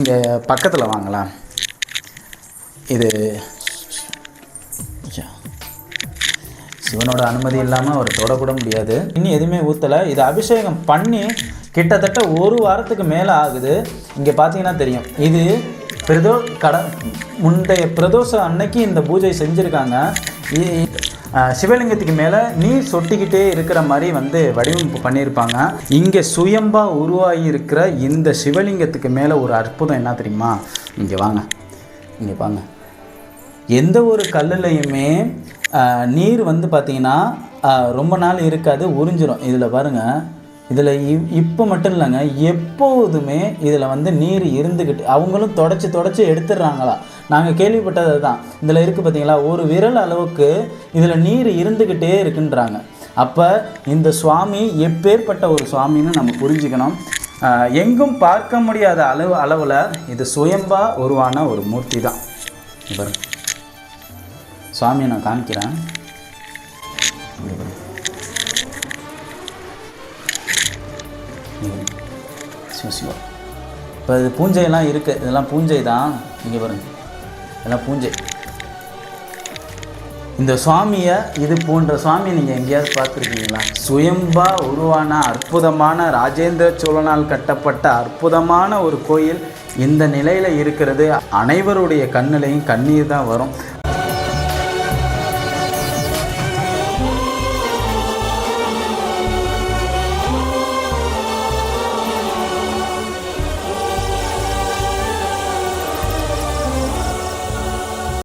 இங்கே பக்கத்தில் வாங்கலாம். இது சிவனோட அனுமதி இல்லாமல் அவர் தொடக்கூட முடியாது. இன்னும் எதுவுமே ஊற்றலை இது அபிஷேகம் பண்ணி கிட்டத்தட்ட ஒரு வாரத்துக்கு மேலே ஆகுது. இங்கே பார்த்தீங்கன்னா தெரியும். இது பிரதோ கட முந்தைய பிரதோஷம் அன்னைக்கு இந்த பூஜை செஞ்சுருக்காங்க. சிவலிங்கத்துக்கு மேலே நீர் சொட்டிக்கிட்டே இருக்கிற மாதிரி வந்து வடிவமைப்பு பண்ணியிருப்பாங்க. இங்கே சுயம்பா உருவாகி இருக்கிற இந்த சிவலிங்கத்துக்கு மேலே ஒரு அற்புதம் என்ன தெரியுமா? இங்கே வாங்க. இங்கே வாங்க. எந்த ஒரு கல்லுலையுமே நீர் வந்து பார்த்திங்கன்னா ரொம்ப நாள் இருக்காது உறிஞ்சிரும். இதில் பாருங்கள் இதில் இப்போ மட்டும் இல்லைங்க எப்போதுமே இதில் வந்து நீர் இருந்துக்கிட்டு அவங்களும் தொடச்சி தொடச்சி எடுத்துடுறாங்களா? நாங்கள் கேள்விப்பட்டது தான் இதில் இருக்குது பார்த்தீங்களா ஒரு விரல் அளவுக்கு இதில் நீர் இருந்துக்கிட்டே இருக்குன்றாங்க. அப்போ இந்த சுவாமி எப்பேற்பட்ட ஒரு சுவாமின்னு நம்ம புரிஞ்சுக்கணும். எங்கும் பார்க்க முடியாத அளவு அளவில் இது சுயம்பா உருவான ஒரு மூர்த்தி தான் பாருங்க. சுவாமியை நான் காமிக்கிறேன். இங்க சிவ சிவா இப்போ இது பூஞ்சையெல்லாம் இருக்குது இதெல்லாம் பூஞ்சை தான். இங்கே பாருங்க. இதெல்லாம் பூஞ்சை. இந்த சுவாமியை இது போன்ற சுவாமி நீங்கள் எங்கேயாவது பார்த்துருக்கீங்களா? சுயம்பா உருவான அற்புதமான ராஜேந்திர சோழனால் கட்டப்பட்ட அற்புதமான ஒரு கோயில் இந்த நிலையில் இருக்கிறது. அனைவருடைய கண்ணிலையும் கண்ணீர் தான் வரும்.